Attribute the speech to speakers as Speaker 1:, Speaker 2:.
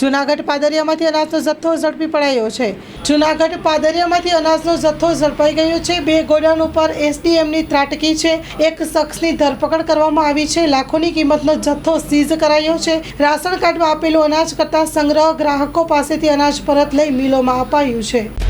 Speaker 1: જુનાગઢ પાદરિયામાંથી અનાજનો જથ્થો ઝડપી પડાયો છે. જુનાગઢ પાદરિયામાંથી અનાજનો જથ્થો ઝડપાઈ ગયો છે. બે ગોડાઉન ઉપર એસડીએમની ત્રાટકી છે. એક શખ્સની ધરપકડ કરવામાં આવી છે. લાખોની કિંમતનો જથ્થો સીઝ કરાયો છે. રાશન કાર્ડમાં આપેલું અનાજ કરતાં સંગ્રહ ગ્રાહકો પાસેથી અનાજ પરત લઈ મિલોમાં અપાયું છે.